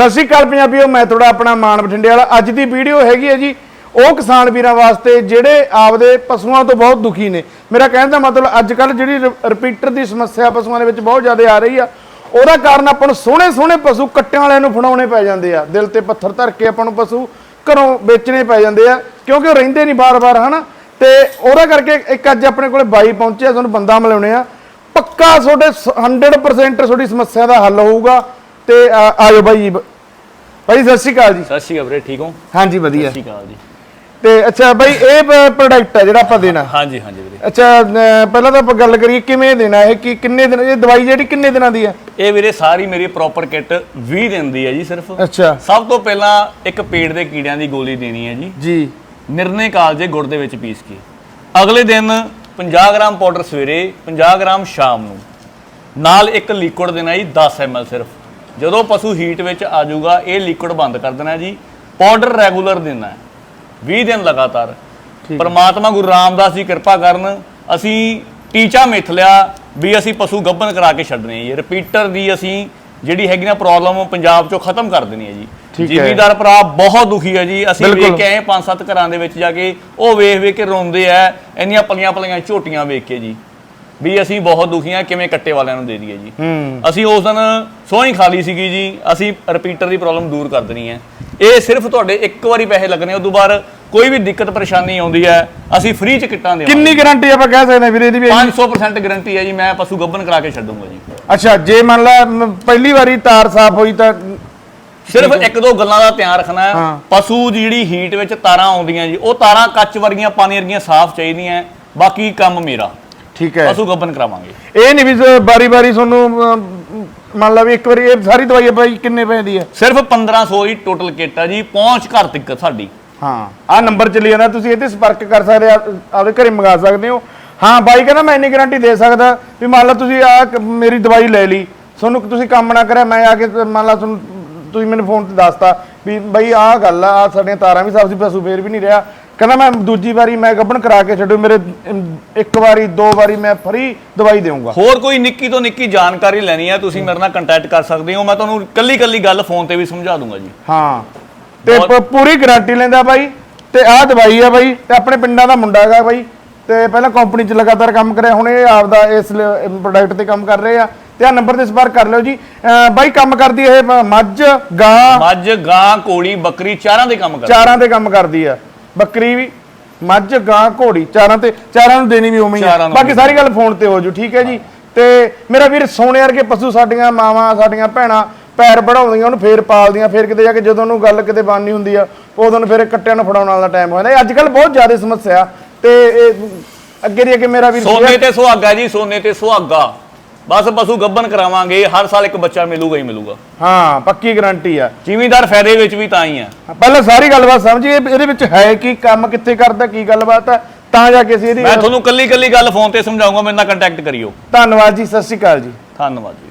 ਸਤਿ ਸ਼੍ਰੀ ਅਕਾਲ ਪੰਜਾਬੀਓ, ਮੈਂ ਤੁਹਾਡਾ ਆਪਣਾ ਮਾਨ ਬਠਿੰਡੇ ਵਾਲਾ ਅੱਜ ਦੀ ਵੀਡੀਓ ਹੈਗੀ ਹੈ ਜੀ, ਉਹ ਕਿਸਾਨ ਵੀਰਾਂ ਵਾਸਤੇ ਜਿਹੜੇ ਆਪਦੇ ਪਸ਼ੂਆਂ ਤੋਂ ਬਹੁਤ ਦੁਖੀ ਨੇ। ਮੇਰਾ ਕਹਿਣ ਦਾ ਮਤਲਬ ਅੱਜ ਕੱਲ ਜਿਹੜੀ ਰਿਪੀਟਰ ਦੀ ਸਮੱਸਿਆ ਪਸ਼ੂਆਂ ਦੇ ਵਿੱਚ ਬਹੁਤ ਜ਼ਿਆਦਾ ਆ ਰਹੀ ਆ, ਉਹਦਾ ਕਾਰਨ ਆਪਾਂ ਨੂੰ ਸੋਹਣੇ ਸੋਹਣੇ ਪਸ਼ੂ ਕੱਟਿਆਂ ਵਾਲਿਆਂ ਨੂੰ ਫੜਾਉਣੇ ਪੈ ਜਾਂਦੇ ਆ। ਦਿਲ ਤੇ ਪੱਥਰ ਧਰ ਕੇ ਆਪਾਂ ਨੂੰ ਪਸ਼ੂ ਘਰੋਂ ਵੇਚਣੇ ਪੈ ਜਾਂਦੇ ਆ, ਕਿਉਂਕਿ ਉਹ ਰਹਿੰਦੇ ਨਹੀਂ ਬਾਰ-ਬਾਰ, ਹਨਾ? ਤੇ ਉਹਦਾ ਕਰਕੇ ਇੱਕ ਅੱਜ ਆਪਣੇ ਕੋਲੇ ਬਾਈ ਪਹੁੰਚਿਆ ਤੁਹਾਨੂੰ ਬੰਦਾ ਮਿਲਾਉਣੇ ਆ। ਪੱਕਾ ਤੁਹਾਡੇ 100% ਤੁਹਾਡੀ ਸਮੱਸਿਆ ਦਾ ਹੱਲ ਹੋਊਗਾ। ਤੇ ਆਇਓ ਆਜੋ ਬਾਈ ਬਾਈ ਸਤਿ ਸ਼੍ਰੀ ਅਕਾਲ ਜੀ। ਸਤਿ ਸ਼੍ਰੀ ਅਕਾਲ ਵੀਰੇ ਠੀਕ ਹੋ? ਹਾਂਜੀ ਵਧੀਆ। ਸਤਿ ਸ਼੍ਰੀ ਅਕਾਲ ਜੀ। ਤੇ ਅੱਛਾ ਬਾਈ ਇਹ ਪ੍ਰੋਡਕਟ ਹੈ ਜਿਹੜਾ ਆਪਾਂ ਦੇਣਾ। ਹਾਂਜੀ ਹਾਂਜੀ ਵੀਰੇ। ਅੱਛਾ ਪਹਿਲਾਂ ਤਾਂ ਆਪਾਂ ਗੱਲ ਕਰੀਏ ਕਿਵੇਂ ਦੇਣਾ ਇਹ ਕਿ ਕਿੰਨੇ ਦਿਨ ਇਹ ਦਵਾਈ ਜਿਹੜੀ ਕਿੰਨੇ ਦਿਨਾਂ ਦੀ ਹੈ ਇਹ ਵੀਰੇ ਸਾਰੀ ਮੇਰੀ ਪ੍ਰੋਪਰ ਕਿੱਟ 20 ਦਿਨ ਦੀ ਹੈ ਜੀ ਸਿਰਫ। ਅੱਛਾ। ਸਭ ਤੋਂ ਪਹਿਲਾਂ ਇੱਕ ਪੇਟ ਦੇ ਕੀੜਿਆਂ ਦੀ ਗੋਲੀ ਦੇਣੀ ਹੈ ਜੀ। ਜੀ। ਨਿਰਣੇ ਕਾਲਜੇ ਗੁੜ ਦੇ ਵਿੱਚ ਪੀਸ ਕੇ। ਅਗਲੇ ਦਿਨ 50 ਗ੍ਰਾਮ ਪਾਊਡਰ ਸਵੇਰੇ 50 ਗ੍ਰਾਮ ਸ਼ਾਮ ਨੂੰ। ਨਾਲ ਇੱਕ ਲਿਕੁਇਡ ਦੇਣਾ ਜੀ 10 ml ਸਿਰਫ। ਜਦੋਂ ਪਸ਼ੂ ਹੀਟ ਵਿੱਚ ਆ ਜਾਊਗਾ ਇਹ ਲਿਕੁਇਡ ਬੰਦ ਕਰ ਦੇਣਾ ਜੀ। ਪਾਊਡਰ ਰੈਗੂਲਰ ਦੇਣਾ ਹੈ। 20 ਦਿਨ ਲਗਾਤਾਰ। ਪਰਮਾਤਮਾ ਗੁਰੂ ਰਾਮਦਾਸ ਜੀ ਕਿਰਪਾ ਕਰਨ ਅਸੀਂ ਟੀਚਾ ਮਿੱਥ ਲਿਆ ਵੀ ਅਸੀਂ ਪਸ਼ੂ ਗੱਭਣ ਕਰਾ ਕੇ ਛੱਡਣੇ ਜੀ। ਰਿਪੀਟਰ ਦੀ ਅਸੀਂ ਜਿਹੜੀ ਹੈਗੀ ਨਾ ਪ੍ਰੋਬਲਮ ਪੰਜਾਬ ਚੋਂ ਖਤਮ ਕਰ ਦੇਣੀ ਹੈ ਜੀ। ਜ਼ਿਮੀਦਾਰ ਭਰਾ ਬਹੁਤ ਦੁਖੀ ਹੈ ਜੀ। ਅਸੀਂ। ਵੇਖ ਕੇ ਆਏ ਪੰਜ ਸੱਤ ਘਰਾਂ ਦੇ ਵਿੱਚ ਜਾ ਕੇ ਉਹ ਵੇਖ ਵੇਖ ਕੇ ਰੋਂਦੇ ਆ ਇੰਨੀਆਂ ਪਲੀਆਂ ਪਲੀਆਂ ਝੋਟੀਆਂ ਵੇਖ ਕੇ ਜੀ। ਵੀ ਅਸੀਂ ਬਹੁਤ ਦੁਖੀ ਆ ਕਿਵੇਂ ਕੱਟੇ ਵਾਲਿਆਂ ਨੂੰ ਦੇ ਦਈਏ ਜੀ। ਅਸੀਂ ਉਸ ਦਿਨ ਸੋਹਣੀ ਖਾਲੀ ਸੀਗੀ ਜੀ ਅਸੀਂ ਰਿਪੀਟਰ ਦੀ ਪ੍ਰੋਬਲਮ ਦੂਰ ਕਰ ਦੇਣੀ ਹੈ। ਇਹ ਸਿਰਫ ਤੁਹਾਡੇ ਇੱਕ ਵਾਰੀ ਪੈਸੇ ਲੱਗਣੇ ਉਦੋਂ ਬਾਅਦ ਕੋਈ ਵੀ ਦਿੱਕਤ ਪਰੇਸ਼ਾਨੀ ਆਉਂਦੀ ਹੈ ਅਸੀਂ ਫ੍ਰੀ ਚ ਕਿੱਟਾਂ ਦੇਵਾਂਗੇ। ਕਿੰਨੀ ਗਾਰੰਟੀ ਆਪਾਂ ਕਹਿ ਸਕਦੇ ਵੀਰੇ ਵੀ 500% ਗਾਰੰਟੀ ਹੈ ਜੀ ਮੈਂ ਪਸ਼ੂ ਗੱਭਣ ਕਰਾ ਕੇ ਛੱਡੂੰਗਾ ਜੀ। ਅੱਛਾ ਜੇ ਮੰਨ ਲਾ ਪਹਿਲੀ ਵਾਰੀ ਤਾਰ ਸਾਫ਼ ਹੋਈ ਤਾਂ ਸਿਰਫ ਇੱਕ ਦੋ ਗੱਲਾਂ ਦਾ ਧਿਆਨ ਰੱਖਣਾ ਹੈ। ਪਸ਼ੂ ਦੀ ਜਿਹੜੀ ਹੀਟ ਵਿੱਚ ਤਾਰਾਂ ਆਉਂਦੀਆਂ ਜੀ ਉਹ ਤਾਰਾਂ ਕੱਚ ਵਰਗੀਆਂ ਪਾਣੀ ਵਰਗੀਆਂ ਸਾਫ਼ ਚਾਹੀਦੀਆਂ ਬਾਕੀ ਕੰਮ ਮੇਰਾ। ਠੀਕ ਹੈ। ਪਸ਼ੂ ਗੱਭਣ ਕਰਾਵਾਂਗੇ। ਇਹ ਨਹੀਂ ਵੀ ਬਾਰੀ ਬਾਰੀ ਤੁਹਾਨੂੰ ਅਮ, ਮੰਨ ਲਾ ਵੀ ਇੱਕ ਵਾਰੀ ਇਹ ਸਾਰੀ ਦਵਾਈ ਬਾਈ ਕਿੰਨੇ ਪੈਸੇ ਦੀ ਹੈ? ਸਿਰਫ 1500 ਹੀ ਟੋਟਲ ਕਿੱਟ ਆ ਜੀ ਪਹੁੰਚ ਘਰ ਤੱਕ ਸਾਡੀ। ਹਾਂ ਆਹ ਨੰਬਰ ਚੱਲੀ ਜਾਂਦਾ ਤੁਸੀਂ ਇਹ ਤੇ ਸੰਪਰਕ ਕਰ ਸਕਦੇ ਆ ਆਪਦੇ ਘਰੇ ਮੰਗਾ ਸਕਦੇ ਹੋ। ਹਾਂ ਬਾਈ ਕਹਿੰਦਾ ਮੈਂ ਇੰਨੀ ਗਾਰੰਟੀ ਦੇ ਸਕਦਾ ਵੀ ਮੰਨ ਲਾ ਤੁਸੀਂ ਆ ਮੇਰੀ ਦਵਾਈ ਲੈ ਲਈ ਤੁਹਾਨੂੰ ਤੁਸੀਂ ਕੰਮ ਨਾ ਕਰਿਆ ਮੈਂ ਆ ਕੇ ਤੇ ਮੰਨ ਲਾ ਤੁਹਾਨੂੰ ਤੁਸੀਂ ਮੈਨੂੰ ਫੋਨ ਤੇ ਦੱਸਤਾ ਵੀ ਬਈ ਆਹ ਗੱਲ ਆ ਆਹ ਸਾਡੀਆਂ ਤਾਰਾਂ ਵੀ ਸਾਫ਼ ਸੀ ਪਸ਼ੂ ਫੇਰ ਵੀ ਨਹੀਂ ਰਿਹਾ। ਕਹਿੰਦਾ ਮੈਂ ਦੂਜੀ ਵਾਰੀ ਮੈਂ ਗੱਭਣ ਕਰਾ ਕੇ ਛੱਡੂ ਮੇਰੇ ਅਮ, ਇੱਕ ਵਾਰੀ ਦੋ ਵਾਰੀ ਮੈਂ ਫਰੀ ਦਵਾਈ ਦੇਵਾਂਗਾ ਹੋਰ ਕੋਈ ਨਿੱਕੀ ਤੋਂ ਨਿੱਕੀ ਜਾਣਕਾਰੀ ਲੈਣੀ ਹੈ ਤੁਸੀਂ ਮੇਰੇ ਨਾਲ ਕੰਟੈਕਟ ਕਰ ਸਕਦੇ ਹੋ ਮੈਂ ਤੁਹਾਨੂੰ ਕੱਲੀ ਕੱਲੀ ਗੱਲ ਫੋਨ ਤੇ ਵੀ ਸਮਝਾ ਦੂੰਗਾ ਜੀ। ਹਾਂ ਤੇ ਪ- ਪੂਰੀ ਗਾਰੰਟੀ ਲੈਂਦਾ ਬਾਈ ਤੇ ਆਹ ਦਵਾਈ ਆ ਬਾਈ ਤੇ ਆਪਣੇ ਪਿੰਡਾਂ ਦਾ ਮੁੰਡਾ ਹੈਗਾ ਬਾਈ ਤੇ ਪਹਿਲਾਂ ਕੰਪਨੀ 'ਚ ਲਗਾਤਾਰ ਕੰਮ ਕਰਿਆ ਹੁਣ ਇਹ ਆਪਦਾ ਇਸ ਪ੍ਰੋਡਕਟ ਤੇ ਕੰਮ ਕਰ ਰਹੇ ਆ ਤੇ ਆ ਨੰਬਰ ਤੇ ਸੰਪਰਕ ਕਰ ਲਿਓ ਜੀ। ਅਹ ਬਾਈ ਕੰਮ ਕਰਦੀ ਇਹ ਮ- ਮੱਝ ਗਾਂ। ਮੱਝ ਗਾਂ ਕੋੜੀ ਬੱਕਰੀ ਚਾਰਾਂ ਦੇ ਕੰਮ ਕਰ ਚਾਰਾਂ ਤੇ ਕੰਮ ਕਰਦੀ ਆ। ਬੱਕਰੀ ਵੀ ਮੱਝ ਗਾਂ ਘੋੜੀ ਚਾਰਾਂ ਤੇ ਚਾਰਾਂ ਨੂੰ ਦੇਣੀ ਵੀ ਉਵੇਂ ਹੀ ਆ। ਚਾਰਾਂ ਨੂੰ ਬਾਕੀ ਸਾਰੀ ਗੱਲ ਫੋਨ ਤੇ ਹੋ ਜੂ ਠੀਕ ਹੈ ਜੀ? ਤੇ ਮੇਰਾ ਵੀਰ ਸੋਨੇ ਵਰਗੇ ਪਸ਼ੂ ਸਾਡੀਆਂ ਮਾਵਾਂ ਸਾਡੀਆਂ ਭੈਣਾਂ ਪੈਰ ਵੜਾਉਂਦੀਆਂ ਉਹਨੂੰ ਫੇਰ ਪਾਲਦੀਆਂ ਫੇਰ ਕਿਤੇ ਜਾ ਕੇ ਜਦੋਂ ਉਹਨੂੰ ਗੱਲ ਕਿਤੇ ਬਾਨੀ ਹੁੰਦੀ ਆ ਉਦੋਂ ਨੂੰ ਫੇਰ ਕੱਟਿਆਂ ਨੂੰ ਫੜਾਉਣ ਵਾਲਾ ਟਾਈਮ ਹੋ ਜਾਂਦਾ। ਇਹ ਅੱਜ ਕੱਲ ਬਹੁਤ ਜ਼ਿਆਦਾ ਸਮੱਸਿਆ ਤੇ ਇਹ ਅੱਗੇ ਦੀ ਅੱਗੇ ਮੇਰਾ ਵੀਰ ਸੋਨੇ ਤੇ ਸੁਹਾਗਾ ਜੀ ਸੋਨੇ ਤੇ ਸੁਹਾਗਾ। ਬਸ ਪਸ਼ੂ ਗੱਭਣ ਕਰਾਵਾਂਗੇ ਹਰ ਸਾਲ ਇੱਕ ਬੱਚਾ ਮਿਲੂਗਾ ਹੀ ਮਿਲੂਗਾ। ਹਾਂ ਪੱਕੀ ਗਾਰੰਟੀ ਆ। ਜ਼ਿਮੀਦਾਰ ਫਾਇਦੇ ਵਿੱਚ ਵੀ ਤਾਂ ਹੀ ਆ। ਪਹਿਲਾਂ ਸਾਰੀ ਗੱਲਬਾਤ ਸਮਝੀਏ ਇਹਦੇ ਵਿੱਚ ਹੈ ਕੀ ਕੰਮ ਕਿੱਥੇ ਕਰਦਾ ਕੀ ਗੱਲਬਾਤ ਆ ਤਾਂ ਜਾ ਕੇ ਅਸੀਂ ਇਹਦੀ ਮੈਂ ਤੁਹਾਨੂੰ ਕੱਲੀ ਕੱਲੀ ਗੱਲ ਫੋਨ ਤੇ ਸਮਝਾਉਂਗਾ ਮੇਰੇ ਨਾਲ ਕੰਟੈਕਟ ਕਰਿਓ। ਧੰਨਵਾਦ ਜੀ ਸਤਿ ਸ਼੍ਰੀ ਅਕਾਲ ਜੀ। ਧੰਨਵਾਦ ਜੀ।